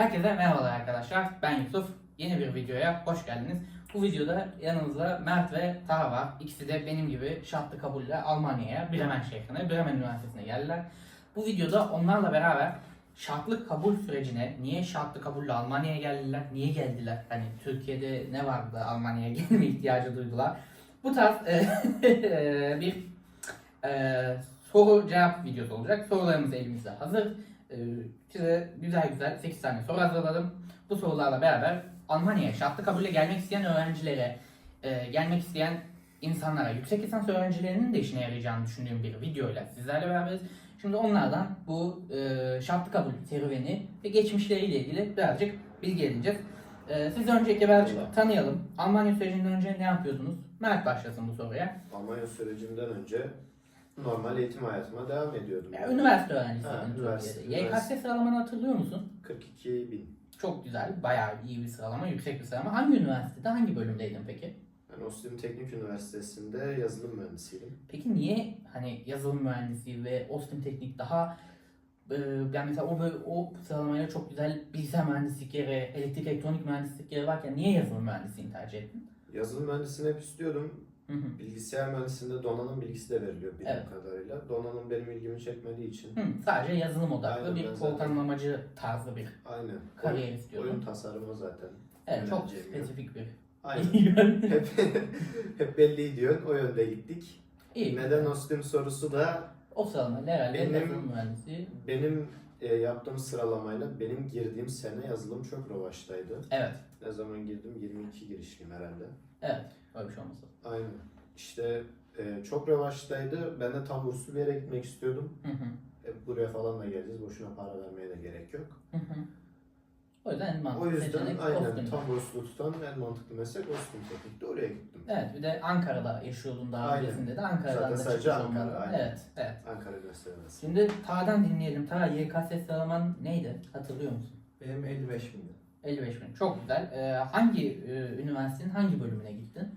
Herkese merhabalar arkadaşlar. Ben Yusuf. Yeni bir videoya hoş geldiniz. Bu videoda yanımızda Mert ve Taha var. İkisi de benim gibi şartlı kabulle Almanya'ya, Bremen şehrine, Bremen Üniversitesi'ne geldiler. Bu videoda onlarla beraber şartlı kabul sürecine, niye şartlı kabulle Almanya'ya geldiler, niye geldiler? Hani Türkiye'de ne vardı Almanya'ya gelme ihtiyacı duydular. Bu tarz e, bir e, soru cevap videosu olacak. Sorularımız elimizde hazır. E, size güzel güzel 8 tane soru hazırladım. Bu sorularla beraber Almanya'ya şartlı kabulle gelmek isteyen öğrencilere, e, gelmek isteyen insanlara, yüksek lisans öğrencilerinin de işine yarayacağını düşündüğüm bir videoyla sizlerle beraberiz. Şimdi onlardan bu e, şartlı kabul serüveni ve geçmişleriyle ilgili birazcık bilgi edineceğiz. E, siz öncelikle birazcık tanıyalım. Almanya sürecinden önce ne yapıyordunuz? Mert başlasın bu soruya. Almanya sürecinden önce normal eğitim hayatıma devam ediyordum. Ya, üniversite üniversite, Türkiye'de. YKS sıralamanı hatırlıyor musun? 42 bin. Çok güzel, bayağı iyi bir sıralama, yüksek bir sıralama. Hangi üniversitede, hangi bölümdeydin peki? Ben Ostim Teknik Üniversitesi'nde yazılım mühendisiydim. Peki niye hani yazılım mühendisliği ve Austin Teknik daha e, yani mesela o o sıralamayla çok güzel bilgisayar mühendislikleri, elektrik elektronik mühendislikleri varken niye yazılım mühendisliğini tercih ettin? Yazılım mühendisliğini hep istiyordum. Hı hı. Bilgisayar mühendisliğinde donanım bilgisi de veriliyor bildiğim Evet. kadarıyla. Donanım benim ilgimi çekmediği için. Hı, sadece yazılım odaklı Aynen, bir programlamacı tarzı bir Aynen. kariyer Oyun, istiyordum. oyun tasarımı zaten. Evet çok spesifik bir Aynen. hep, hep belliydi yön. O yönde gittik. İyi. Neden Ostim sorusu da O sıralama herhalde Benim- mühendisliği. benim e, yaptığım sıralamayla benim girdiğim sene yazılım çok revaçtaydı. Evet. Ne zaman girdim? 22 girişliyim herhalde. Evet. Öyle bir şey olması. Aynen. İşte e, çok revaçtaydı. Ben de tam burslu bir yere gitmek istiyordum. Hı hı. E, buraya falan da geleceğiz. Boşuna para vermeye de gerek yok. Hı hı. O yüzden en mantıklı o yüzden seçenek aynen Austin. tam burslu tutan en mantıklı meslek Ostim Teknik'te oraya gittim. Evet bir de Ankara'da yaşıyordun daha Aynen. öncesinde de Ankara'dan Zaten da sadece çıkmış Ankara, olman. aynen. Evet, evet. Ankara Üniversitesi. Şimdi Taha'dan dinleyelim. Taha YKS sıralaman neydi? Hatırlıyor musun? Benim 55 bindi. 55 bin. Çok güzel. Ee, hangi e, üniversitenin hangi bölümüne gittin?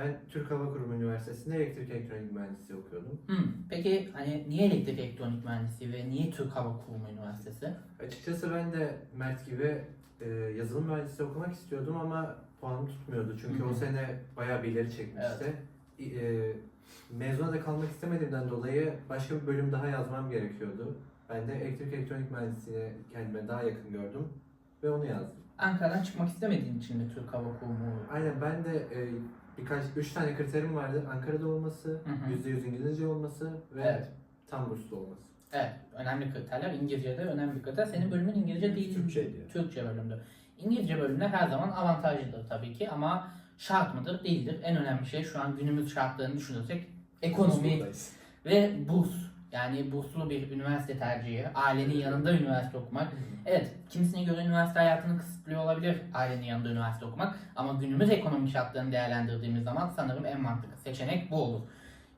Ben Türk Hava Kurumu Üniversitesi'nde elektrik elektronik mühendisliği okuyordum. Hmm. Peki hani niye elektrik elektronik mühendisliği ve niye Türk Hava Kurumu Üniversitesi? Açıkçası ben de Mert gibi e, yazılım mühendisliği okumak istiyordum ama puanım tutmuyordu. Çünkü Hı hı. o sene bayağı bir ileri çekmişti. E, mezuna da kalmak istemediğimden dolayı başka bir bölüm daha yazmam gerekiyordu. Ben de elektrik elektronik mühendisliğine kendime daha yakın gördüm ve onu yazdım. Ankara'dan çıkmak istemediğin için mi Türk Hava Kurumu? Aynen ben de e, birkaç, üç tane kriterim vardı. Ankara'da olması, hı. %100 İngilizce olması ve Evet. tam burslu olması. Evet. Önemli kriterler. İngilizce'de önemli bir kriter. Senin bölümün İngilizce değil. Türkçeydi. Türkçe bölümdü. İngilizce bölümler her zaman avantajlıdır tabii ki ama şart mıdır? Değildir. En önemli şey şu an günümüz şartlarını düşünürsek ekonomi ve burs. Yani burslu bir üniversite tercihi, ailenin yanında üniversite okumak. Evet, kimisine göre üniversite hayatını kısıtlıyor olabilir ailenin yanında üniversite okumak. Ama günümüz ekonomik şartlarını değerlendirdiğimiz zaman sanırım en mantıklı seçenek bu olur.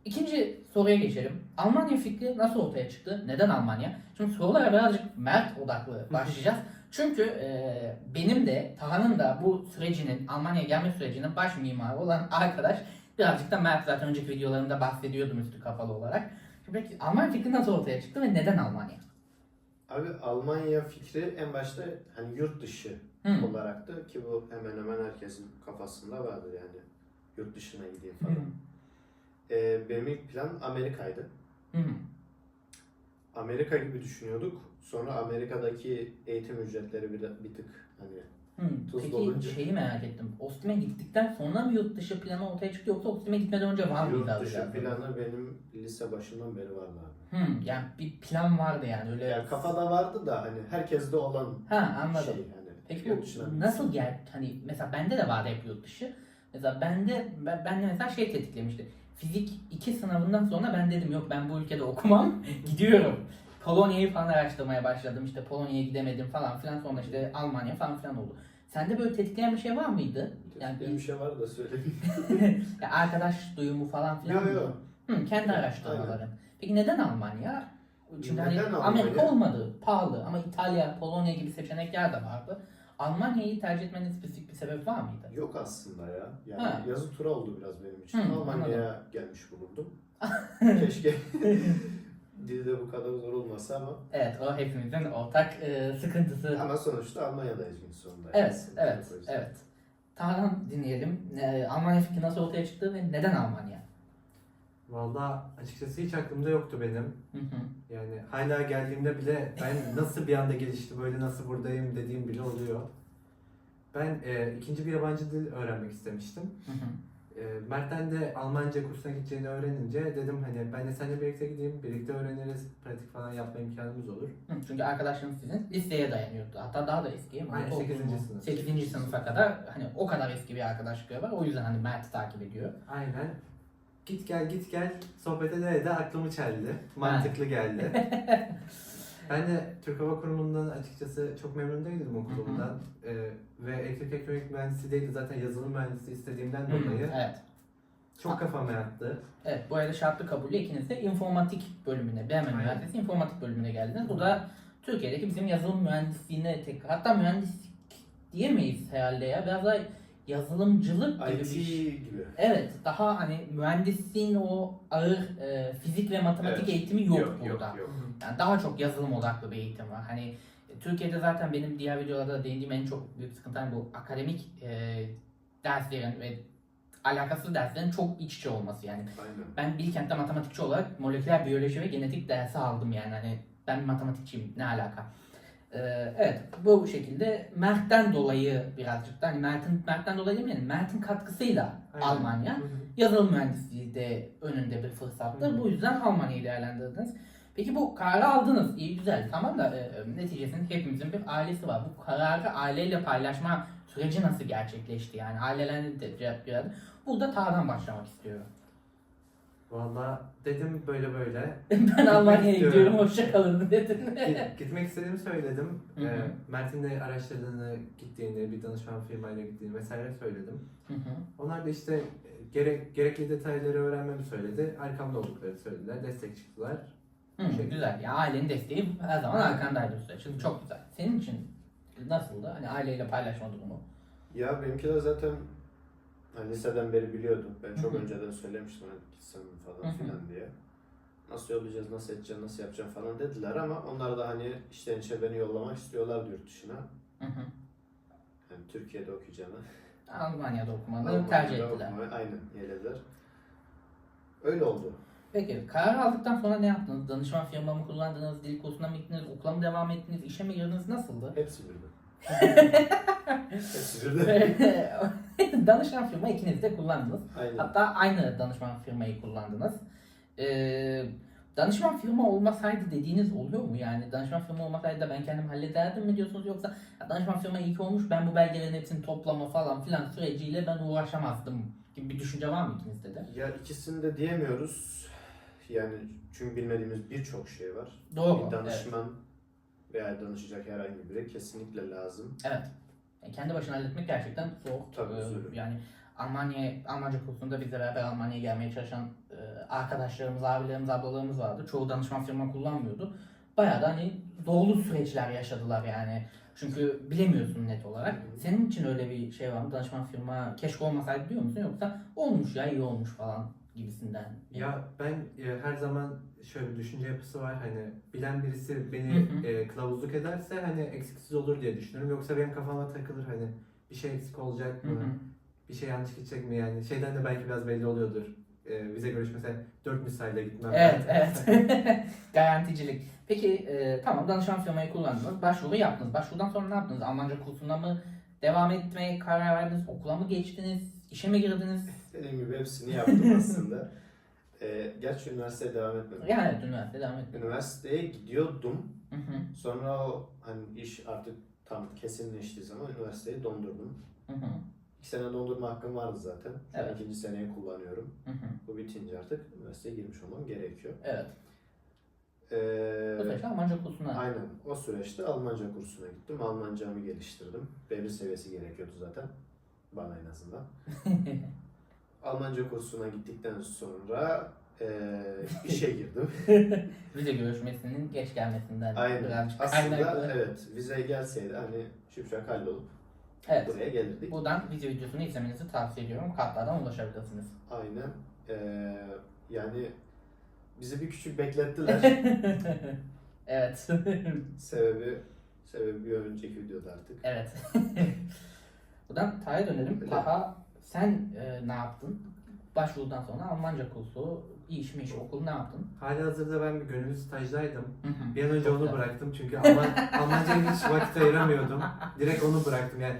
İkinci soruya geçelim. Almanya fikri nasıl ortaya çıktı? Neden Almanya? Şimdi sorulara birazcık Mert odaklı başlayacağız. Çünkü e, benim de Taha'nın da bu sürecinin, Almanya'ya gelme sürecinin baş mimarı olan arkadaş birazcık da Mert zaten önceki videolarımda bahsediyordum üstü kapalı olarak. Peki Almanya fikri nasıl ortaya çıktı ve neden Almanya? Abi Almanya fikri en başta hani yurt dışı Hı. olaraktı ki bu hemen hemen herkesin kafasında vardır yani yurt dışına gideyim Hı. falan. Ee, benim ilk plan Amerika'ydı. Hı. Amerika gibi düşünüyorduk. Sonra Amerika'daki eğitim ücretleri bir, bir tık hani Hı. Tuzlu Peki olunca. şeyi merak ettim. Ostim'e gittikten sonra mı yurt dışı planı ortaya çıktı yoksa Ostim'e gitmeden önce var mıydı? yurt abi dışı zaten? planı benim lise başından beri vardı abi. Hı. Yani bir plan vardı yani öyle. Yani kafada vardı da hani herkeste olan Ha anladım. şey yani. Peki yurt bu nasıl gel hani mesela bende de vardı hep yurt dışı. Mesela bende ben, bende mesela şey tetiklemişti. Fizik 2 sınavından sonra ben dedim yok ben bu ülkede okumam gidiyorum. Polonya'yı falan araştırmaya başladım işte Polonya'ya gidemedim falan filan sonra işte Almanya falan filan oldu. Sende böyle tetikleyen bir şey var mıydı? Yani bir şey var da söyleyeyim. ya arkadaş duyumu falan filan Yok mı? yok. Hı, kendi araştırmaların. Peki neden Almanya? Çünkü hani Neden Amerika Almanya? olmadı, pahalı ama İtalya, Polonya gibi seçenekler de vardı. Almanya'yı tercih etmenin spesifik bir sebep var mıydı? Yok aslında ya. Yani Ha. yazı tura oldu biraz benim için. Hı, Almanya'ya gelmiş bulundum. Keşke dilde bu kadar zor olması ama Evet o hepimizin ortak e, sıkıntısı. ama sonuçta Almanya'dayız gün sonunda. Evet, Sıkıntı evet, evet. Taha'dan dinleyelim. E, Almanya fikri nasıl ortaya çıktı ve neden Almanya? Valla açıkçası hiç aklımda yoktu benim. Hı hı. Yani hala geldiğimde bile ben nasıl bir anda gelişti böyle nasıl buradayım dediğim bile oluyor. Ben e, ikinci bir yabancı dil öğrenmek istemiştim. Hı hı. E, Mert'ten de Almanca kursuna gideceğini öğrenince dedim hani ben de seninle birlikte gideyim, birlikte öğreniriz, pratik falan yapma imkanımız olur. Hı, Çünkü arkadaşlarınız sizin listeye dayanıyordu. Hatta daha da eski. Aynen, Ortaokul sekizinci mu? sınıf. Sekizinci sınıfa kadar hani o kadar eski bir arkadaşlıkları var. O yüzden hani Mert'i takip ediyor. Aynen. Git gel git gel sohbete de de aklımı çeldi. Mantıklı geldi. ben de Türk Hava Kurumu'ndan açıkçası çok memnun değildim okulumdan. Ee, ve elektrik elektronik mühendisi değil de zaten yazılım mühendisi istediğimden Hı, dolayı Evet. çok kafama yattı. Evet, bu arada şartlı kabulle ikiniz de informatik bölümüne, Aynen. Üniversitesi informatik bölümüne geldiniz. Bu da Türkiye'deki bizim yazılım mühendisliğine tek, hatta mühendislik diyemeyiz herhalde ya. Biraz daha yazılımcılık gibi bir IT şey. gibi. Evet, daha hani mühendisliğin o ağır e, fizik ve matematik Evet. eğitimi yok, yok, burada. Yok, yok. Yani daha çok yazılım odaklı bir eğitim var. Hani e, Türkiye'de zaten benim diğer videolarda da değindiğim en çok büyük sıkıntı hani bu akademik e, derslerin ve alakasız derslerin çok iç içe olması yani. Aynen. Ben Bilkent'te matematikçi olarak moleküler biyoloji ve genetik dersi aldım yani hani ben matematikçiyim ne alaka. Ee, evet bu şekilde Mert'ten dolayı birazcık da hani Mert'in Mert'ten dolayı? Yani Mert'in katkısıyla Aynen. Almanya Hı hı. yazılım mühendisliği de önünde bir fırsattı. Bu yüzden Almanya'yı değerlendirdiniz. Peki bu kararı aldınız. iyi güzel. Tamam da e, neticesinde hepimizin bir ailesi var. Bu kararı aileyle paylaşma süreci nasıl gerçekleşti? Yani ailelerin de cevap. Burada Taha'dan başlamak istiyorum. Valla dedim böyle böyle. ben Almanya'ya gidiyorum hoşça kalın dedin. Git- Gitmek istediğimi söyledim. Hı hı. Ee, Mert'in de araştırdığını, gittiğini, bir danışman firmayla gittiğini vesaire söyledim. Hı hı. Onlar da işte e, gerek, gerekli detayları öğrenmemi söyledi. Arkamda oldukları söylediler. Destek çıktılar. Hı, güzel. Ya ailenin desteği her zaman arkandaydı bu süreç. Şimdi çok güzel. Senin için nasıldı? Hani aileyle paylaşma durumu. Ya benimkiler zaten liseden beri biliyordu. Ben çok Hı hı. önceden söylemiştim hani gitsem Hı falan hı. filan diye. Nasıl yollayacağız, nasıl edeceğiz, nasıl yapacağım falan dediler ama onlar da hani içten içe beni yollamak istiyorlar yurt dışına. Hı hı. Yani Türkiye'de okuyacağını. Almanya'da okumanı Almanya'da tercih ettiler. okumayı aynen yelediler. Öyle oldu. Peki karar aldıktan sonra ne yaptınız? Danışman firma mı kullandınız? Dil kursuna mı gittiniz? Okula mı devam ettiniz? İşe mi girdiniz? Nasıldı? Hepsi birden. Hepsi birden. danışman firma ikiniz de kullandınız. Aynen. Hatta aynı danışman firmayı kullandınız. Ee, danışman firma olmasaydı dediğiniz oluyor mu? Yani danışman firma olmasaydı da ben kendim hallederdim mi diyorsunuz yoksa "Ya danışman firma iyi ki olmuş ben bu belgelerin hepsini toplama falan filan süreciyle ben uğraşamazdım gibi bir düşünce var mı ikinizde de? Ya ikisini de diyemiyoruz. Yani çünkü bilmediğimiz birçok şey var. Doğru. Bir Evet. danışman veya danışacak herhangi biri kesinlikle lazım. Evet. Yani kendi başına halletmek gerçekten zor. Tabii, Ee. Yani Almanya, Almanca kursunda bizle beraber Almanya'ya gelmeye çalışan e, arkadaşlarımız, abilerimiz, ablalarımız vardı. Çoğu danışman firma kullanmıyordu. Bayağı da hani zorlu süreçler yaşadılar yani. Çünkü bilemiyorsun net olarak. Senin için öyle bir şey var mı? Danışman firma keşke olmasaydı diyor musun? Yoksa olmuş ya iyi olmuş falan gibisinden. Ya ben e, her zaman şöyle bir düşünce yapısı var hani bilen birisi beni e, kılavuzluk ederse hani eksiksiz olur diye düşünüyorum. Yoksa benim kafama takılır hani bir şey eksik olacak mı? Bir şey yanlış gidecek mi yani? Şeyden de belki biraz belli oluyordur. E, vize görüşmesine 4 misalle gitmem. Evet, evet. Garanticilik. Peki e, tamam danışman firmayı kullandınız. Başvuru yaptınız. Başvurudan sonra ne yaptınız? Almanca kursuna mı devam etmeye karar verdiniz? Okula mı geçtiniz? İşe mi girdiniz? Dediğim gibi hepsini yaptım aslında. Ee, gerçi üniversiteye devam etmedim. Yani evet, üniversite devam ettim. Üniversiteye gidiyordum. Hı hı, Sonra o hani iş artık tam kesinleştiği zaman üniversiteyi dondurdum. hı hı, İki sene dondurma hakkım vardı zaten. Şu Evet. ikinci seneyi kullanıyorum. hı hı. Bu bitince artık üniversiteye girmiş olmam gerekiyor. Evet. Ee, Bu süreçte Almanca kursuna. Aynen. O süreçte Almanca kursuna gittim. Almancamı geliştirdim. B1 seviyesi gerekiyordu zaten. Bana en azından. Almanca kursuna gittikten sonra eee işe girdim. Vize görüşmesinin geç gelmesinden Aynen. birazcık Aslında kaynaklı. evet vize gelseydi hani şipşak hallolup Evet. buraya gelirdik. Buradan vize videosunu izlemenizi tavsiye ediyorum. Kartlardan ulaşabilirsiniz. Aynen. Eee, yani bizi bir küçük beklettiler. evet. sebebi sebebi bir önceki videoda artık. evet. Buradan Taha'ya dönelim. Öyle. Taha sen e, ne yaptın? Başvurudan sonra Almanca kursu, iş mi iş, okul ne yaptın? Hali hazırda ben bir gönüllü stajdaydım. Hı hı. Bir an önce Çok onu güzel. bıraktım çünkü Alman, Almanca'ya hiç vakit ayıramıyordum. Direkt onu bıraktım yani.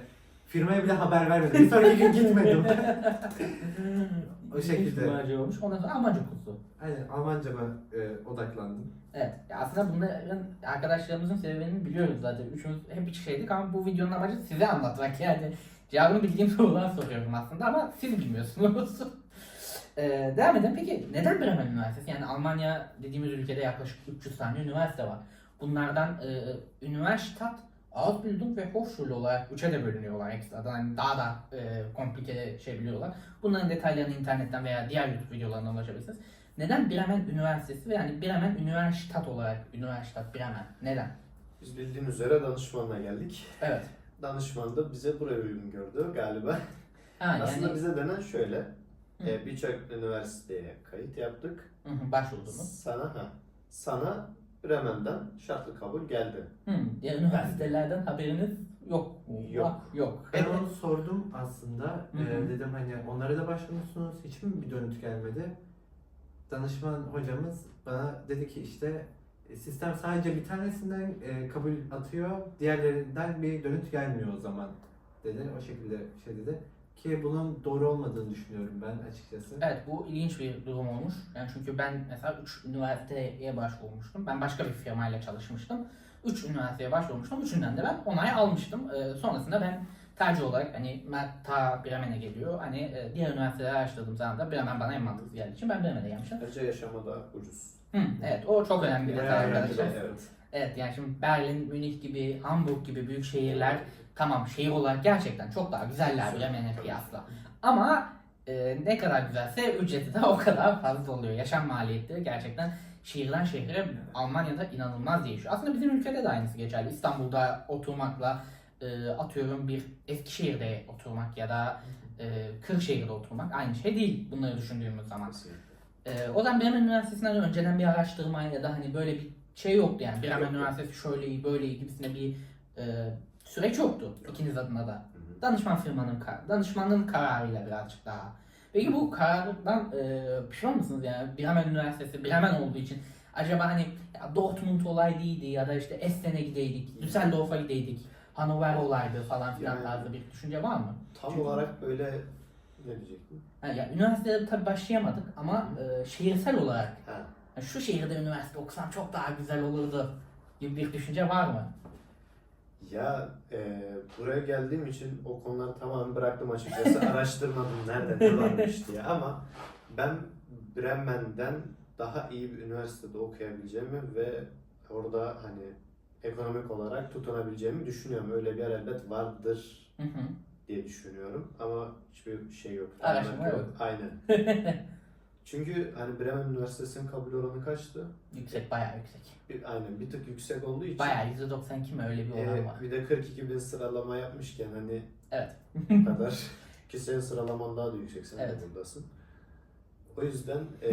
Firmaya bile haber vermedim. Bir sonraki gün gitmedim. O şekilde. İş olmuş. Ondan sonra Almanca kursu. Aynen Almanca'ma e, odaklandım. Evet. Ya aslında bunların arkadaşlarımızın sebebini biliyoruz zaten. Üçümüz hep bir şeydik ama bu videonun amacı size anlatmak yani. Cevabını bildiğim sorular soruyorum aslında ama siz bilmiyorsunuz. Ee, devam edelim. Peki neden Bremen Üniversitesi? Yani Almanya dediğimiz ülkede yaklaşık 300 tane üniversite var. Bunlardan e, Üniversitat, Ausbildung ve Hochschule olarak üçe de bölünüyorlar ekstradan. Yani daha da e, komplike şey biliyorlar. Bunların detaylarını internetten veya diğer YouTube videolarından ulaşabilirsiniz. Neden Bremen Üniversitesi ve yani Bremen Üniversitat olarak Üniversitat Bremen? Neden? Biz bildiğin üzere danışmanla geldik. Evet. Danışman da bize buraya uygun gördü galiba. Ha, Aslında yani bize denen şöyle. E, Birçok üniversiteye kayıt yaptık. Hı hı, başvurdunuz. Sana ha. Sana Bremen'den şartlı kabul geldi. Hı, diğer üniversitelerden haberiniz yok mu? Yok. Yok. Ben onu sordum aslında. Hı hı. E, dedim hani onlara da başvurmuşsunuz. Hiç mi bir dönüt gelmedi? Danışman hocamız bana dedi ki işte sistem sadece bir tanesinden e, kabul atıyor. Diğerlerinden bir dönüt gelmiyor o zaman dedi. O şekilde şey dedi. Ki bunun doğru olmadığını düşünüyorum ben açıkçası. Evet bu ilginç bir durum olmuş. Yani çünkü ben mesela 3 üniversiteye başvurmuştum. Ben başka bir firmayla çalışmıştım. 3 üniversiteye başvurmuştum. Üçünden de ben onay almıştım. Ee, sonrasında ben tercih olarak hani Mert ta Bremen'e geliyor. Hani e, diğer üniversiteleri araştırdığım zaman da Bremen bana en mantıklı geldiği için ben Bremen'e gelmişim. Ayrıca yaşama da ucuz. Hı, evet o çok önemli bir detay arkadaşlar. Evet. Evet yani şimdi Berlin, Münih gibi, Hamburg gibi büyük şehirler tamam şehir olarak gerçekten çok daha güzeller Bremen'e kıyasla. Ama e, ne kadar güzelse ücreti de o kadar fazla oluyor. Yaşam maliyetleri gerçekten şehirden şehire Almanya'da inanılmaz değişiyor. Aslında bizim ülkede de aynısı geçerli. İstanbul'da oturmakla e, atıyorum bir Eskişehir'de oturmak ya da e, Kırşehir'de oturmak aynı şey değil bunları düşündüğümüz zaman. Kesinlikle. Ee, o zaman Bremen Üniversitesi'nden önceden bir araştırma ya da hani böyle bir şey yoktu yani. Bremen Yoktu. Üniversitesi şöyle iyi böyle iyi gibisine bir e, süreç yoktu ikiniz adına da. Hı hı. Danışman firmanın danışmanın kararıyla birazcık daha. Peki bu karardan e, pişman mısınız yani Bremen Üniversitesi Bremen olduğu için acaba hani ya Dortmund olaydıydı ya da işte Essen'e gideydik, Düsseldorf'a gideydik, Hannover olaydı falan filan Yani- tarzı bir düşünce var mı? Tam Çünkü- olarak böyle Ha, ya üniversitede tabii başlayamadık ama e, şehirsel olarak Ha. Ya şu şehirde üniversite okusam çok daha güzel olurdu gibi bir düşünce var mı? Ya e, buraya geldiğim için o konuları tamamen bıraktım açıkçası. Araştırmadım nerede ne varmış diye ama ben Bremen'den daha iyi bir üniversitede okuyabileceğimi ve orada hani ekonomik olarak tutunabileceğimi düşünüyorum. Öyle bir yer elbet vardır Hı hı. Diye düşünüyorum ama hiçbir şey yok. Araştırma yok. Aynen. Çünkü hani Bremen Üniversitesi'nin kabul oranı kaçtı? yüksek, bayağı yüksek. Bir, aynen bir tık yüksek olduğu için. Bayağı %92 mi öyle bir oran Ee, var. bir de 42 bin sıralama yapmışken hani Evet. kadar ki senin sıralaman daha da yüksek sen Evet. de buradasın. O yüzden e,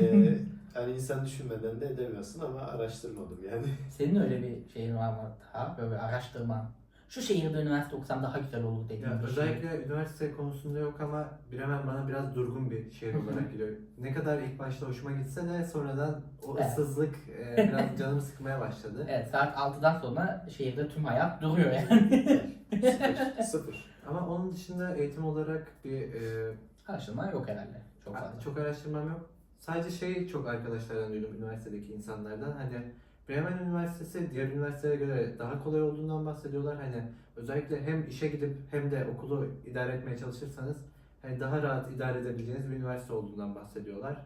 hani insan düşünmeden de edemiyorsun ama araştırmadım yani. Senin öyle bir şeyin var mı daha? Böyle bir araştırma. Şu şehirde üniversite okusam daha güzel olur dediğin Ya bir şey. özellikle üniversite konusunda yok ama Bremen bana biraz durgun bir şehir olarak geliyor. Ne kadar ilk başta hoşuma gitse de sonradan o Evet. ıssızlık e, biraz canımı sıkmaya başladı. Evet saat 6'dan sonra şehirde tüm hayat duruyor yani. sıfır. sıfır. Ama onun dışında eğitim olarak bir e, Araştırma yok herhalde. Çok fazla. çok araştırmam yok. Sadece şey çok arkadaşlardan duydum üniversitedeki insanlardan. Hani Bremen Üniversitesi diğer üniversitelere göre daha kolay olduğundan bahsediyorlar. Hani özellikle hem işe gidip hem de okulu idare etmeye çalışırsanız hani daha rahat idare edebileceğiniz bir üniversite olduğundan bahsediyorlar.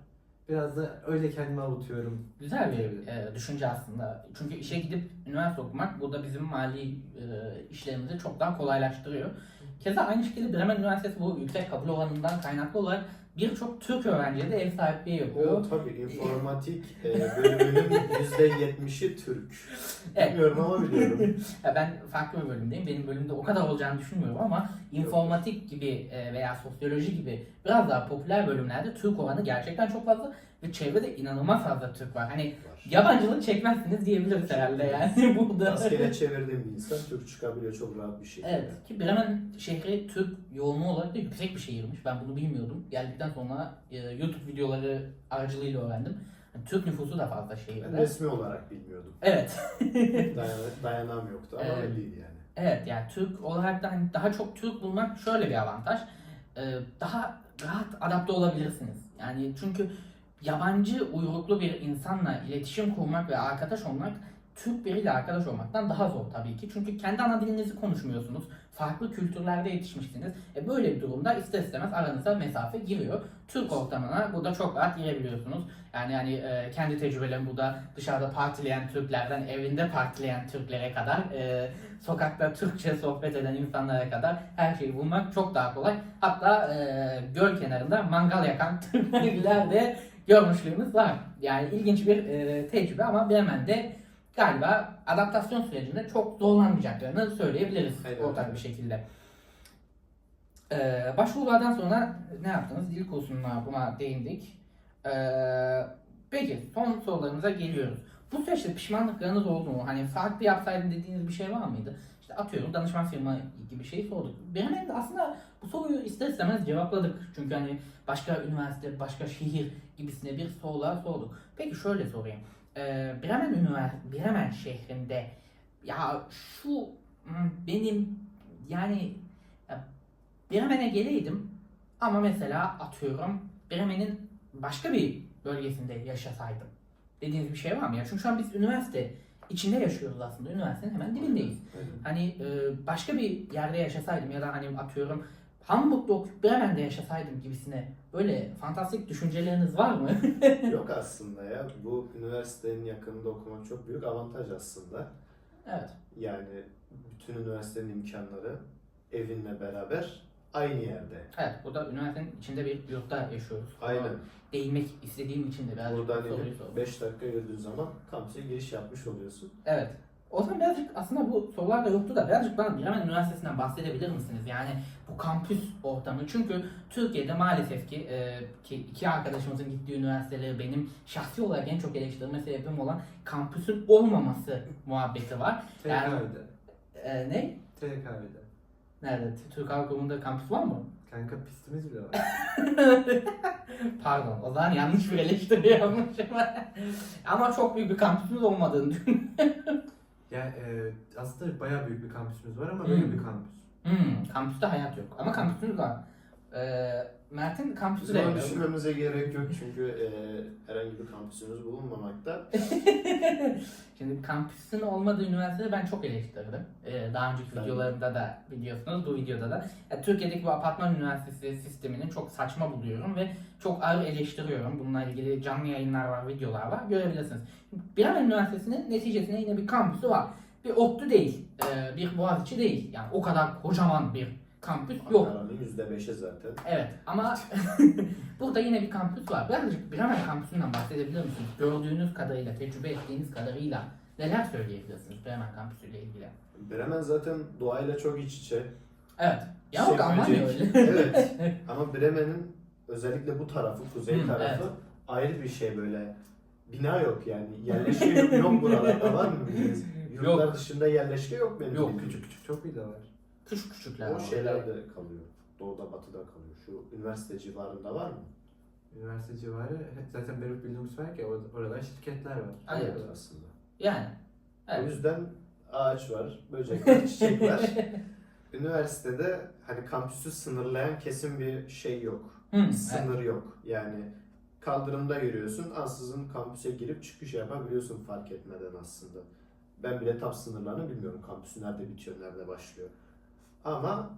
Biraz da öyle kendimi avutuyorum. Güzel bir e, düşünce aslında. Çünkü işe gidip üniversite okumak burada bizim mali e, işlerimizi çok daha kolaylaştırıyor. Keza aynı şekilde Bremen Üniversitesi bu yüksek kabul oranından kaynaklı olarak birçok Türk öğrenciye de ev sahipliği yapıyor. O tabii informatik e, bölümünün %70'i Türk. Evet. Bilmiyorum ama biliyorum. Ya ben farklı bir bölümdeyim. Benim bölümde o kadar olacağını düşünmüyorum ama informatik gibi e, veya sosyoloji gibi biraz daha popüler bölümlerde Türk oranı gerçekten çok fazla ve çevrede inanılmaz fazla Türk var. Hani Var. yabancılık çekmezsiniz diyebiliriz herhalde yani burada. Rastgele çevirdiğim bir insan Türk çıkabiliyor çok rahat bir şekilde. Evet ki Bremen şehri Türk yoğunluğu olarak da yüksek bir şehirmiş. Ben bunu bilmiyordum. Geldikten sonra e, YouTube videoları aracılığıyla öğrendim. Yani Türk nüfusu da fazla Ben şehirde. resmi olarak bilmiyordum. Evet. Dayan- dayanam yoktu ama Evet. belliydi yani. Evet yani Türk olarak da hani daha çok Türk bulmak şöyle bir avantaj. Ee, daha rahat adapte olabilirsiniz. Yani çünkü yabancı uyruklu bir insanla iletişim kurmak ve arkadaş olmak Türk biriyle arkadaş olmaktan daha zor tabii ki. Çünkü kendi ana dilinizi konuşmuyorsunuz. Farklı kültürlerde yetişmişsiniz. E böyle bir durumda ister istemez aranıza mesafe giriyor. Türk ortamına burada çok rahat girebiliyorsunuz. Yani hani e, kendi tecrübelerim burada dışarıda partileyen Türklerden evinde partileyen Türklere kadar e, sokakta Türkçe sohbet eden insanlara kadar her şeyi bulmak çok daha kolay. Hatta e, göl kenarında mangal yakan Türkler de görmüşlüğümüz var. Yani ilginç bir e, tecrübe ama Bremen'de galiba adaptasyon sürecinde çok zorlanmayacaklarını söyleyebiliriz Aynen. ortak bir şekilde. E, başvurulardan sonra ne yaptınız? Dil kursuna buna değindik. E, peki son sorularımıza geliyoruz. Bu süreçte pişmanlıklarınız oldu mu? Hani farklı yapsaydım dediğiniz bir şey var mıydı? İşte atıyorum danışman firma gibi şey sorduk. Benim de aslında bu soruyu ister istemez cevapladık. Çünkü hani başka üniversite, başka şehir gibisine bir sorular sorduk. Peki şöyle sorayım. Ee, Bremen Üniversitesi, Bremen şehrinde ya şu hmm, benim yani ya, Bremen'e geleydim ama mesela atıyorum Bremen'in başka bir bölgesinde yaşasaydım dediğiniz bir şey var mı ya? Çünkü şu an biz üniversite içinde yaşıyoruz aslında. Üniversitenin hemen dibindeyiz. Aynen. Hani e, başka bir yerde yaşasaydım ya da hani atıyorum Hamburg'da okuyup Bremen'de yaşasaydım gibisine böyle fantastik düşünceleriniz var mı? Yok aslında ya. Bu üniversitenin yakınında okumak çok büyük avantaj aslında. evet. Yani bütün üniversitenin imkanları evinle beraber aynı yerde. Evet, burada üniversitenin içinde bir yurtta yaşıyoruz. Aynen. Buna Değinmek istediğim için de birazcık Buradan bu soruyu inip sordum. 5 dakika yürüdüğün zaman kampüse giriş yapmış oluyorsun. Evet. O zaman birazcık aslında bu sorular da yoktu da birazcık bana Bremen Üniversitesi'nden bahsedebilir misiniz? Yani bu kampüs ortamı. Çünkü Türkiye'de maalesef ki, e, ki iki arkadaşımızın gittiği üniversiteleri benim şahsi olarak en çok eleştirme sebebim olan kampüsün olmaması muhabbeti var. Yani- TKV'de. E, ne? TKV'de. Nerede? Türk Hava Kurumu'nda kampüs var mı? Kanka pistimiz bile var. Pardon, o zaman yanlış bir eleştiri yapmışım. Ama çok büyük bir kampüsümüz olmadığını düşünüyorum. ya e, aslında bayağı büyük bir kampüsümüz var ama böyle Hmm. bir kampüs. Hmm, kampüste hayat yok. Ama kampüsümüz var. Ee, Mert'in kampüsü de Bunu düşünmemize gerek yok çünkü e, herhangi bir kampüsümüz bulunmamakta. Şimdi kampüsün olmadığı üniversiteyi ben çok eleştirdim. Ee, daha önceki Ben videolarımda da biliyorsunuz, bu videoda da. Ya, Türkiye'deki bu apartman üniversitesi sistemini çok saçma buluyorum ve çok ağır eleştiriyorum. Bununla ilgili canlı yayınlar var, videolar var. Görebilirsiniz. Bremen Üniversitesi'nin neticesinde yine bir kampüsü var. Bir ODTÜ değil, e, bir Boğaziçi değil. Yani o kadar kocaman bir kampüs yok. Ankara'nın %5'i zaten. Evet ama burada yine bir kampüs var. Birazcık Bremen kampüsünden bahsedebilir misiniz? Gördüğünüz kadarıyla, tecrübe ettiğiniz kadarıyla neler söyleyebilirsiniz Bremen kampüsüyle ilgili? Bremen zaten doğayla çok iç içe. Evet. Ya Şey Almanya öyle. evet. Ama Bremen'in özellikle bu tarafı, kuzey Hı, tarafı evet. ayrı bir şey böyle. Bina yok yani. Yerleşke yok, yok buralarda var mı? Yurtlar dışında yerleşke yok benim Yok, bildiğim. Küçük küçük çok iyi de var. Küçük küçükler O var. şeylerde kalıyor. Doğuda, batıda kalıyor. Şu üniversite civarında var mı? Üniversite civarı zaten Beruf Bildungswerk ya or- oralar şirketler var. Evet. aslında. Yani. O Evet. yüzden ağaç var, böcek var, çiçek var. Üniversitede hani kampüsü sınırlayan kesin bir şey yok. Hı, evet. Sınır yok. Yani kaldırımda yürüyorsun, ansızın kampüse girip çıkış yapabiliyorsun fark etmeden aslında. Ben bile tam sınırlarını bilmiyorum. Kampüsü nerede bitiyor, nerede başlıyor. Ama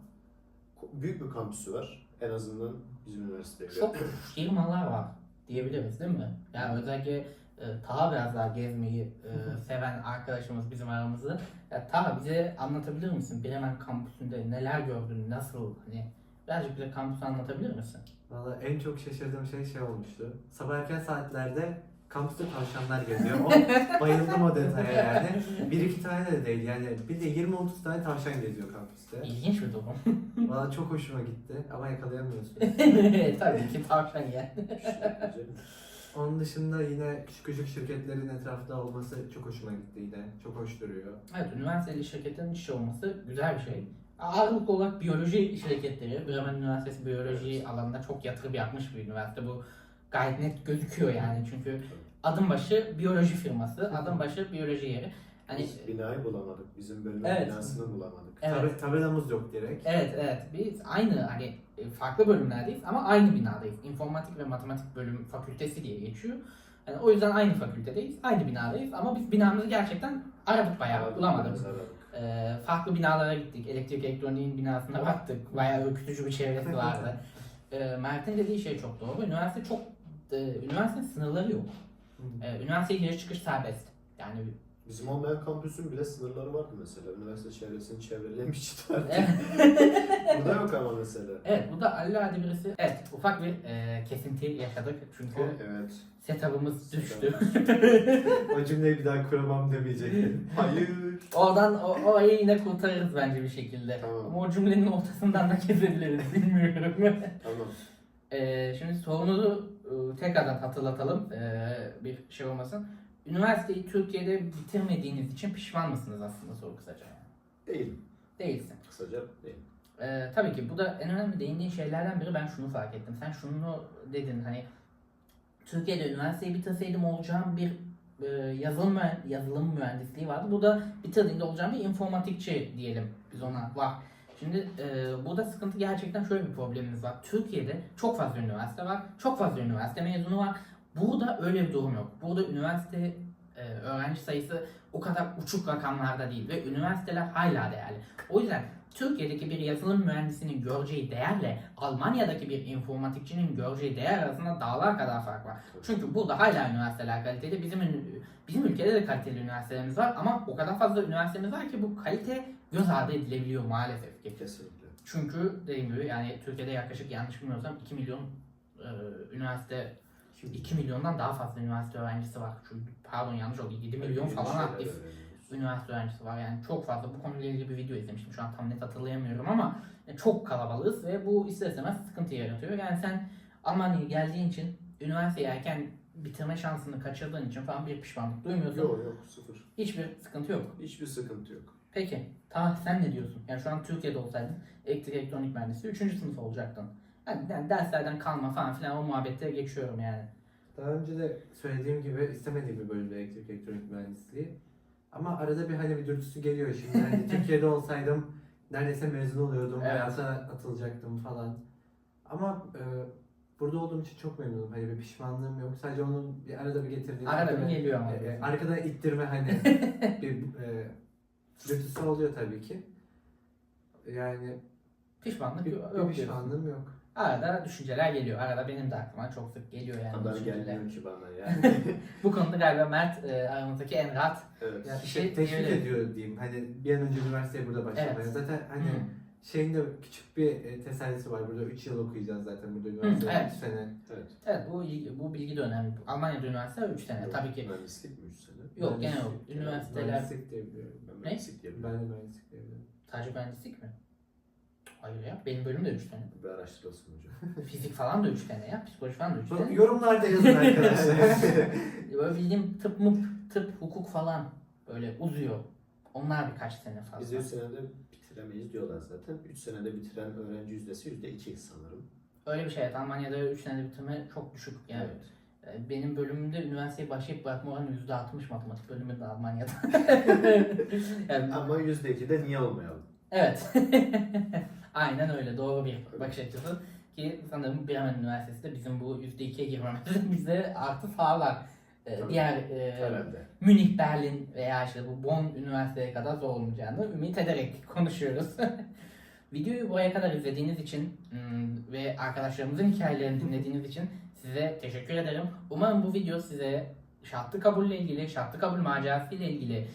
büyük bir kampüsü var. En azından bizim üniversiteye göre. Çok firmalar var diyebiliriz değil mi? Yani özellikle e, Taha biraz daha gezmeyi e, seven arkadaşımız bizim aramızda. Ya, Taha bize anlatabilir misin Bremen kampüsünde neler gördün, nasıl hani Birazcık bize kampüsü anlatabilir misin? Valla en çok şaşırdığım şey şey olmuştu. Sabah erken saatlerde kampüste tavşanlar geziyor. O, bayıldım o detaya yani. Bir iki tane de değil yani bir de 20-30 tane tavşan geziyor kampüste. İlginç bir durum. Valla çok hoşuma gitti ama yakalayamıyorsun. Tabii ki tavşan yer. Onun dışında yine küçük küçük şirketlerin etrafta olması çok hoşuma gitti yine. Çok hoş duruyor. Evet, üniversiteli şirketlerin iş olması güzel bir şey. Ağırlıklı olarak biyoloji şirketleri, Bremen Üniversitesi biyoloji alanında çok yatırım yapmış bir üniversite. Bu gayet net gözüküyor yani çünkü adım başı biyoloji firması, adım başı biyoloji yeri. Hani Biz binayı bulamadık. Bizim bölümün Evet. binasını bulamadık. Evet. Tabe- tabelamız yok direkt. Evet evet biz aynı hani e, farklı bölümlerdeyiz ama aynı binadayız. İnformatik ve matematik bölüm fakültesi diye geçiyor. Yani o yüzden aynı fakültedeyiz, aynı binadayız ama biz binamızı gerçekten aradık bayağı bulamadık. biraz aradık. Ee, farklı binalara gittik. Elektrik elektroniğin binasına baktık. Bayağı ürkütücü bir çevresi vardı. Ee, Mert'in dediği şey çok doğru. Üniversite çok e, üniversitenin sınırları yok. Ee, üniversiteye giriş çıkış serbest. Yani Bizim olmayan kampüsün bile sınırları vardı mesela. Üniversite çevresini çevrelemişti. evet, Burada yok ama mesela. evet bu da Allah hadi birisi. Evet ufak bir e, kesinti yaşadık çünkü Evet. setup'ımız düştü. o cümleyi bir daha kuramam demeyecektim. Hayır. Oradan o, orayı yine kurtarırız bence bir şekilde. Tamam. Ama o cümlenin ortasından da kesebiliriz bilmiyorum. Tamam. Ee, şimdi sorumuzu e, tekrardan hatırlatalım ee, bir şey olmasın. Üniversiteyi Türkiye'de bitirmediğiniz için pişman mısınız aslında soru kısaca? yani? Değil. Değilsin. Kısaca değil. Ee, tabii ki bu da en önemli değindiğin şeylerden biri ben şunu fark ettim. Sen şunu dedin hani Türkiye'de üniversiteyi bitirseydim olacağım bir e, yazılım, yazılım mühendisliği vardı. Bu da bitirdiğimde olacağım bir informatikçi diyelim biz ona var. Şimdi e, burada sıkıntı gerçekten şöyle bir problemimiz var. Türkiye'de çok fazla üniversite var. Çok fazla üniversite mezunu var. Burada öyle bir durum yok. Burada üniversite e, öğrenci sayısı o kadar uçuk rakamlarda değil ve üniversiteler hala değerli. O yüzden Türkiye'deki bir yazılım mühendisinin göreceği değerle Almanya'daki bir informatikçinin göreceği değer arasında dağlar kadar fark var. Çünkü burada hala üniversiteler kaliteli. Bizim bizim ülkede de kaliteli üniversitelerimiz var ama o kadar fazla üniversitemiz var ki bu kalite göz ardı edilebiliyor maalesef ki. Kesinlikle. Çünkü dediğim gibi yani Türkiye'de yaklaşık yanlış bilmiyorsam 2 milyon e, üniversite 2 milyondan daha fazla üniversite öğrencisi var. Şu, pardon yanlış oldu. 7 milyon falan aktif üniversite öğrencisi var. Yani çok fazla bu konuyla ilgili bir video izlemiştim. Şu an tam net hatırlayamıyorum ama e, çok kalabalığız ve bu ister istemez sıkıntı yaratıyor. Yani sen Almanya'ya geldiğin için üniversiteyi erken bitirme şansını kaçırdığın için falan bir pişmanlık duymuyorsun. Yok yok sıfır. Hiçbir sıkıntı yok. Hiçbir sıkıntı yok. Peki, tamam sen ne diyorsun? Yani şu an Türkiye'de olsaydın elektrik elektronik mühendisi 3. sınıf olacaktın. Yani, yani derslerden kalma falan filan o muhabbette geçiyorum yani. Daha önce de söylediğim gibi istemediğim bir bölümde elektrik elektronik mühendisliği. Ama arada bir hani bir dürtüsü geliyor şimdi. Hani Türkiye'de olsaydım neredeyse mezun oluyordum, Evet. hayata atılacaktım falan. Ama e, burada olduğum için çok memnunum. Hani bir pişmanlığım yok. Sadece onun bir arada bir getirdiği... Arada bir geliyor ama. e, e, arkada ittirme hani bir e, dürtüsü oluyor tabii ki. Yani Pişmanlık bir, yok. bir yok pişmanlığım yok. Arada düşünceler geliyor. Arada benim de aklıma çok sık geliyor yani. bu Haber düşünceler. gelmiyor ki bana yani. Bu konuda galiba Mert e, aramızdaki en rahat. evet. Yani Kişi şey, teşvik diyebilirim. ediyor diyeyim. Hani bir an önce üniversiteye burada başlamaya. Evet. Zaten hani Hı. Şeyin de küçük bir e, tesellisi var. Burada 3 yıl okuyacağız zaten burada üniversitede. evet. 3 sene. evet. Evet bu bu bilgi de önemli. Almanya'da üniversite 3 sene Yok, tabii ki. Mühendislik mi 3 sene? Yok gene yok. Üniversiteler Mühendislik diye biliyorum. Ben Ne? mühendislik diye Ben de mühendislik diye biliyorum. sadece mühendislik mi? Hayır ya. Benim bölüm de 3 sene. Bir araştırılsın hocam. Fizik falan da 3 sene ya. Psikoloji falan da 3 Bu- sene. Yorumlarda yazın arkadaşlar. Böyle bildiğim tıp mıp, tıp, hukuk falan böyle uzuyor. Onlar birkaç sene fazla. Biz 3 senede bitiremeyiz diyorlar zaten. 3 senede bitiren öğrenci yüzdesi %2 sanırım. Öyle bir şey. Evet, Almanya'da 3 senede bitirme çok düşük. Yani Evet. e, benim bölümümde üniversiteye başlayıp bırakma oranı %60 matematik bölümü de Almanya'da. yani, Ama %2 de niye olmayalım? evet. Aynen öyle. Doğru bir bakış açısı. Ki sanırım Bremen Üniversitesi de bizim bu %2'ye girmemizi bize artı sağlar. E, Tabii. diğer e. Münih, Berlin veya işte bu Bonn üniversiteye kadar zor olmayacağını ümit ederek konuşuyoruz. Videoyu buraya kadar izlediğiniz için ve arkadaşlarımızın hikayelerini dinlediğiniz için size teşekkür ederim. Umarım bu video size şartlı kabulle ilgili, şartlı kabul macerası ile ilgili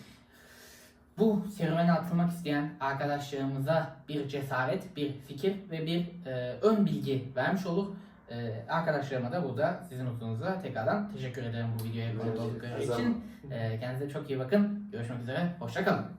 bu serüvene atılmak isteyen arkadaşlarımıza bir cesaret, bir fikir ve bir e, ön bilgi vermiş olur. E, arkadaşlarıma da burada sizin huzurunuza tekrardan teşekkür ederim bu videoya konuk oldukları için. zaman. E, kendinize çok iyi bakın. Görüşmek üzere. Hoşçakalın.